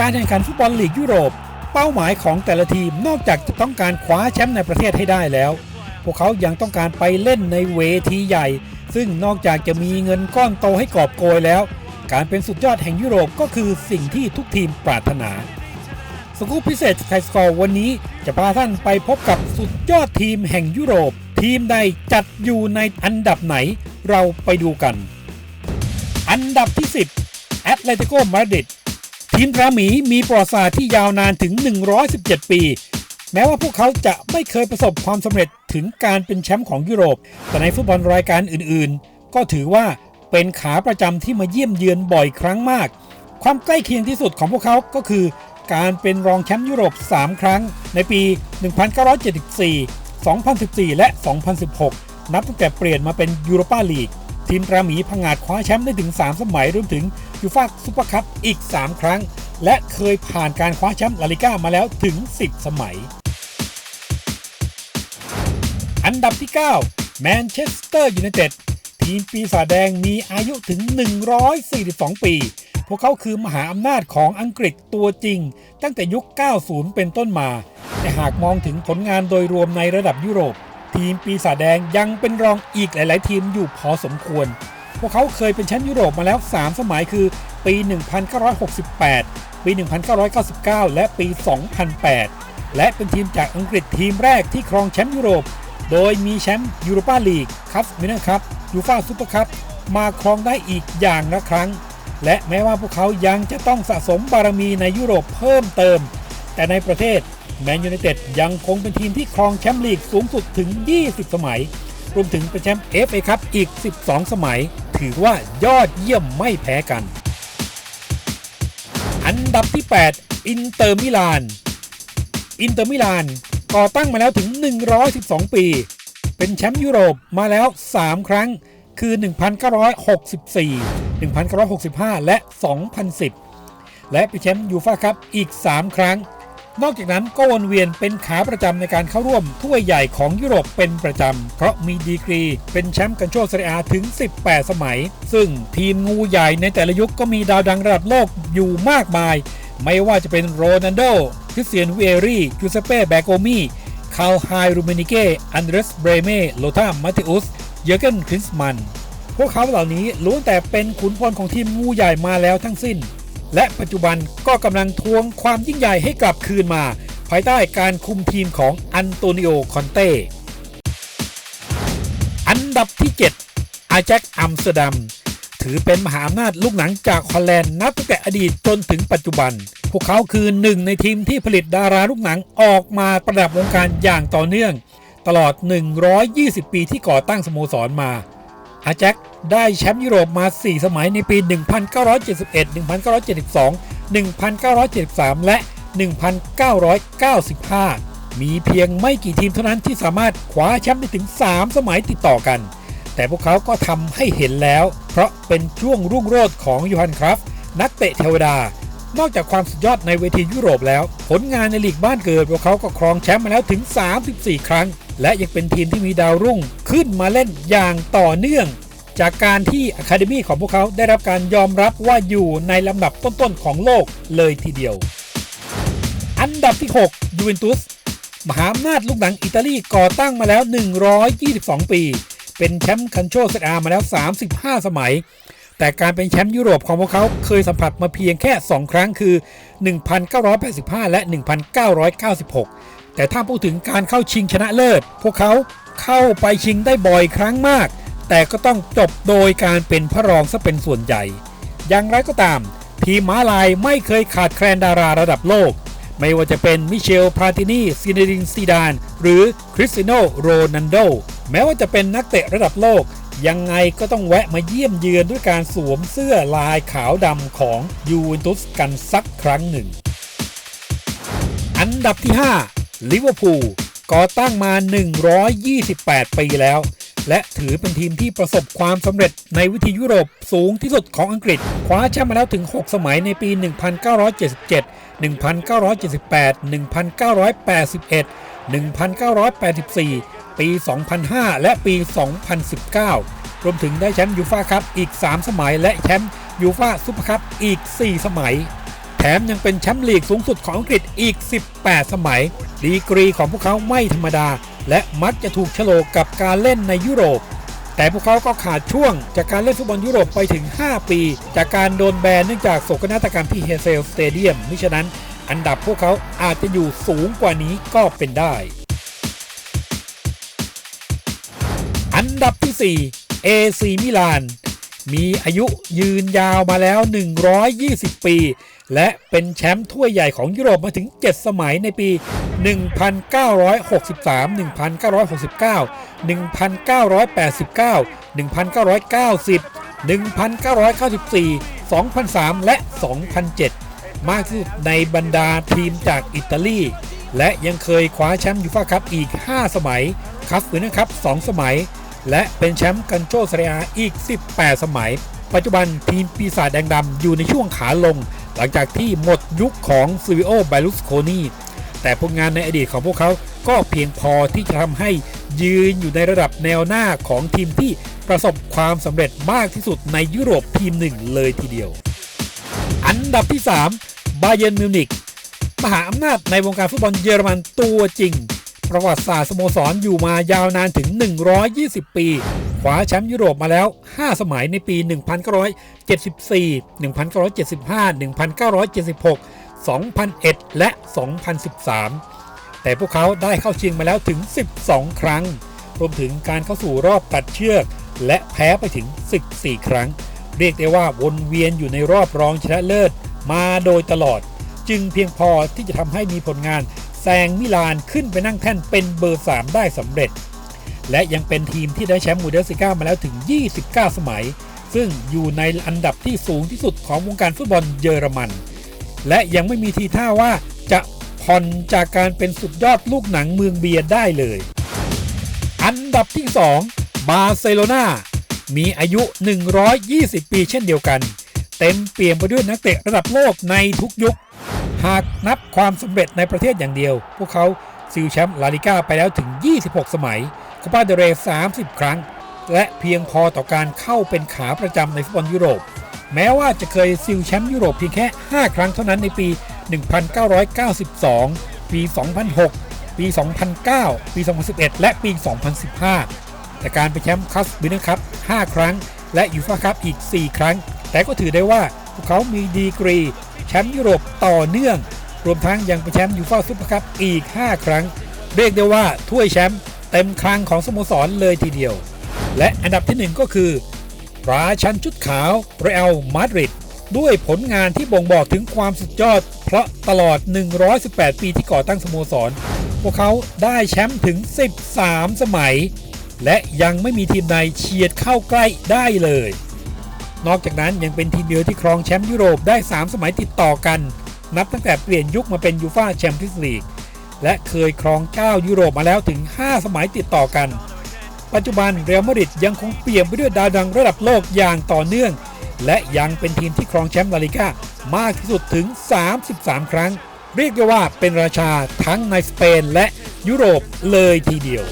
การแข่งขันฟุตบอลลีกยุโรป เป้าหมายของแต่ละทีมนอกจากจะต้องการคว้าแชมป์ในประเทศให้ได้แล้ว พวกเขายังต้องการไปเล่นในเวทีใหญ่ ซึ่งนอกจากจะมีเงินก้อนโตให้กอบโกยแล้ว การเป็นสุดยอดแห่งยุโรปก็คือสิ่งที่ทุกทีมปรารถนาสกู๊ปพิเศษไทยสกอร์วันนี้จะพาท่านไปพบกับสุดยอดทีมแห่งยุโรป ทีมใดจัดอยู่ในอันดับไหน เราไปดูกัน อันดับที่ 10แอตเลติโกมาดริด ทีมราหมีมีประวัติศาสตร์ที่ยาวนานถึง 117 ปี แม้ว่าพวกเขาจะไม่เคยประสบความสำเร็จถึงการเป็นแชมป์ของยุโรป แต่ในฟุตบอลรายการอื่นๆ ก็ถือว่าเป็นขาประจำที่มาเยี่ยมเยือนบ่อยครั้งมาก ความใกล้เคียงที่สุดของพวกเขาก็คือ การเป็นรองแชมป์ยุโรป 3 ครั้ง ในปี 1974 2014 และ 2016 นับตั้งแต่เปลี่ยนมาเป็นยูโรปาลีก ทีมราหมีพังอาจคว้าแชมป์ได้ถึง 3 สมัยรวมถึงยูฟ่าซุปเปอร์คัพอีก 3 ครั้ง และเคยผ่านการคว้าแชมป์ลาลิก้ามาแล้วถึง 10 สมัย อันดับที่ 9 แมนเชสเตอร์ยูไนเต็ดทีมปีศาจแดงมีอายุถึง 142 ปี พวกเขาคือมหาอำนาจของอังกฤษตัวจริง ตั้งแต่ยุค 90 เป็นต้นมา แต่หากมองถึงผลงานโดยรวมในระดับยุโรป ทีมปีศาจแดงยังเป็นรองอีกหลาย ๆ ทีมอยู่พอสมควร พวกเขาเคยเป็นแชมป์ยุโรปมาแล้ว 3 สมัยคือปี 1968 ปี 1999 และปี 2008 และเป็นทีมจากอังกฤษทีมแรกที่ครองแชมป์ยุโรป โดยมีแชมป์ยูโรปาลีกคัพมินคัพยูฟ่าซูเปอร์คัพมาครองได้อีกอย่างละครั้ง และแม้ว่าพวกเขายังจะต้องสะสมบารมีในยุโรปเพิ่มเติม แต่ในประเทศ แมนยูไนเต็ดยังคงเป็นทีมที่ครองแชมป์ลีกสูงสุดถึง 20 สมัย รวมถึงเป็นแชมป์เอฟเอคัพอีก 12 สมัย ถือว่ายอดเยี่ยมไม่แพ้กัน อันดับที่ 8 อินเตอร์มิลาน อินเตอร์มิลานก่อตั้งมาแล้วถึง 112 ปี เป็นแชมป์ยุโรปมาแล้ว 3 ครั้ง คือ 1964 1965 และ 2010 และเป็นแชมป์ยูฟ่าคัพอีก 3 ครั้ง นอกจากนั้นก็วนเวียนเป็นขาประจำในการเข้าร่วมถ้วยใหญ่ของยุโรปเป็นประจำเพราะมีดีกรี เป็นแชมป์กันโชคเซเรียถึง 18 สมัย ซึ่งทีมงูใหญ่ในแต่ละยุคก็มีดาวดังระดับโลกอยู่มากมาย ไม่ว่าจะเป็นโรนัลโดคริสเตียนเวรี่จูเซเป้แบโกมีคาลไฮรูเมนิเกอันเดรสเบรเม่โลธามาติอุสเยอร์เกนคริสมัน พวกเขาเหล่านี้ล้วนแต่เป็นขุนพลของทีมงูใหญ่มาแล้วทั้งสิ้น และปัจจุบันก็กำลังทวงความยิ่งใหญ่ให้กลับคืนมา ภายใต้การคุมทีมของอันโตนิโอ คอนเต้ อันดับที่ 7 อาแจ็คอัมสเตอร์ดัม ถือเป็นมหาอำนาจลูกหนังจากฮอลแลนด์นับตั้งแต่อดีตจนถึงปัจจุบัน พวกเขาคือหนึ่งในทีมที่ผลิตดาราลูกหนังออกมาประดับวงการอย่างต่อเนื่อง ตลอด 120 ปีที่ก่อตั้งสโมสรมาอาแจ็ค ได้แชมป์ยุโรปมา 4 สมัยในปี 1971 1972 1973 และ 1995 มีเพียงไม่กี่ทีมเท่านั้นที่สามารถคว้าแชมป์ได้ถึง 3 สมัยติดต่อกัน แต่พวกเขาก็ทำให้เห็นแล้ว เพราะเป็นช่วงรุ่งโรจน์ของยูฮันคราฟนักเตะเทวดา นอกจากความสุดยอดในเวทียุโรปแล้ว ผลงานในลีกบ้านเกิดพวกเขาก็ครองแชมป์มาแล้วถึง 34 ครั้งและยังเป็นทีมที่มีดาวรุ่งขึ้นมาเล่นอย่างต่อเนื่อง จากการที่อะคาเดมีของพวกเขาได้รับการยอมรับว่าอยู่ในลำดับต้นๆของโลกเลยทีเดียว อันดับที่ 6 ยูเวนตุส มหาอำนาจลูกหนังอิตาลีก่อตั้งมาแล้ว 122 ปี เป็นแชมป์คันโชเซอามาแล้ว 35 สมัย แต่การเป็นแชมป์ยุโรปของพวกเขาเคยสัมผัสมาเพียงแค่ 2 ครั้งคือ 1985 และ 1996 แต่ถ้าพูดถึงการเข้าชิงชนะเลิศ พวกเขาเข้าไปชิงได้บ่อยครั้งมาก แต่ก็ต้องจบโดยการเป็นพระรองซะเป็นส่วนใหญ่ อย่างไรก็ตาม ทีมม้าลายไม่เคยขาดแคลนดาราระดับโลก ไม่ว่าจะเป็นมิเชล พาตินีซินดรินซีดาน หรือคริสติโนโรนันโด แม้ว่าจะเป็นนักเตะระดับโลก ยังไงก็ต้องแวะมาเยี่ยมเยือนด้วยการสวมเสื้อลายขาวดำของยูเวนตุสกันสักครั้งหนึ่ง อันดับที่5ลิเวอร์พูลก่อตั้งมา 128 ปีแล้ว และถือเป็นทีมที่ประสบความสำเร็จในวิธียุโรปสูงที่สุดของอังกฤษ คว้าแชมป์มาแล้วถึง 6 สมัยในปี 1977 1978 1981 1984 ปี 2005 และปี 2019 รวมถึงได้แชมป์ยูฟ่าคัพอีก 3 สมัย และแชมป์ยูฟ่าซุปเปอร์คัพอีก 4 สมัยแแถมยังเป็นแชมป์ลีกสูงสุดของอังกฤษอีก 18 สมัย ดีกรีของพวกเขาไม่ธรรมดา และมักจะถูกโฉลกกับการเล่นในยุโรป แต่พวกเขาก็ขาดช่วงจากการเล่นฟุตบอลยุโรปไปถึง 5 ปี จากการโดนแบนเนื่องจากโศกนาฏกรรมที่เฮเซลสเตเดียมมิฉะนั้น อันดับพวกเขาอาจจะอยู่สูงกว่านี้ก็เป็นได้ อันดับที่ 4 AC มิลานมีอายุยืนยาวมาแล้ว 120 ปี และเป็นแชมป์ถ้วยใหญ่ของยุโรปมาถึง 7 สมัยในปี 1963 1969 1989 1990 1994 2003 และ 2007 มากที่สุดในบรรดาทีมจากอิตาลี และยังเคยคว้าแชมป์ยูฟ่าคัพอีก 5 สมัย คัฟเฟอร์นะครับ2สมัย และเป็นแชมป์กันโชเซเรียอีก 18 สมัย ปัจจุบันทีมปีศาจแดงดำอยู่ในช่วงขาลง หลังจากที่หมดยุคของซิวิโอไบลุสโคนีแต่ผลงานในอดีตของพวกเขาก็เพียงพอที่จะทำให้ยืนอยู่ในระดับแนวหน้าของทีมที่ประสบความสำเร็จมากที่สุดในยุโรปทีมหนึ่งเลยทีเดียว อันดับที่ 3 บาเย r n m มิวนิกมหาอำนาจในวงการฟุตบอลเยอรมันตัวจริง ประวัติศาสตร์สโมสรอยู่มายาวนานถึง 120 ปี คว้าแชมป์ยุโรปมาแล้ว 5 สมัยในปี 1974 1975 1976 2001 และ 2013 แต่พวกเขาได้เข้าชิงมาแล้วถึง 12 ครั้ง รวมถึงการเข้าสู่รอบตัดเชือก และแพ้ไปถึง 14 ครั้ง เรียกได้ว่าวนเวียนอยู่ในรอบรองชนะเลิศมาโดยตลอด จึงเพียงพอที่จะทำให้มีผลงานแซงมิลานขึ้นไปนั่งแท่นเป็นเบอร์ 3 ได้สำเร็จ และยังเป็นทีมที่ได้แชมป์มูเดลสิก้ามาแล้วถึง 29 สมัย ซึ่งอยู่ในอันดับที่สูงที่สุดของวงการฟุตบอลเยอรมัน และยังไม่มีทีท่าว่าจะผ่อนจากการเป็นสุดยอดลูกหนังเมืองเบียร์ได้เลย อันดับที่ 2 บาร์เซโลนามีอายุ 120 ปีเช่นเดียวกัน เต็มเปี่ยมไปด้วยนักเตะระดับโลกในทุกยุค หากนับความสำเร็จในประเทศอย่างเดียว พวกเขาซิลแชมป์ลาลิก้าไปแล้วถึง 26 สมัย คูปาเดเร30 ครั้ง และเพียงพอต่อการเข้าเป็นขาประจำในฟุตบอลยุโรป แม้ว่าจะเคยซิลแชมป์ยุโรปเพียงแค่ 5 ครั้งเท่านั้นในปี 1992 ปี 2006 ปี 2009 ปี 2011 และปี 2015 แต่การเป็นแชมป์คัสบินคัพ5ครั้ง และยูฟ่าคัพอีก 4 ครั้ง แต่ก็ถือได้ว่าพวกเขามีดีกรีแชมป์ยุโรปต่อเนื่อง รวมทั้งยังเป็นแชมป์ยูฟ่าซุปเปอร์คัพอีก 5 ครั้ง เรียกได้ว่าถ้วยแชมป์ เต็มครังของสโมสรเลยทีเดียว และอันดับที่ 1 ก็คือ ราชันชุดขาวเรอัลมาดริดด้วยผลงานที่บ่งบอกถึงความสุดยอด เพราะตลอด 118 ปีที่ก่อตั้งสโมสร พวกเขาได้แชมป์ถึง 13 สมัย และยังไม่มีทีมใดเฉียดเข้าใกล้ได้เลย นอกจากนั้นยังเป็นทีมเดียวที่ครองแชมป์ยุโรปได้ 3 สมัยติดต่อกัน นับตั้งแต่เปลี่ยนยุคมาเป็นยูฟาแชมเปี้ยนส์ลีก และเคยครองเจ้ายุโรปมาแล้วถึง 5 สมัยติดต่อกัน ปัจจุบันเรอัลมาดริดยังคงเปี่ยมไปด้วยดาวดังระดับโลกอย่างต่อเนื่อง และยังเป็นทีมที่ครองแชมป์ลาลิก้ามากที่สุดถึง 33 ครั้ง เรียกได้ว่าเป็นราชาทั้งในสเปนและยุโรปเลยทีเดียว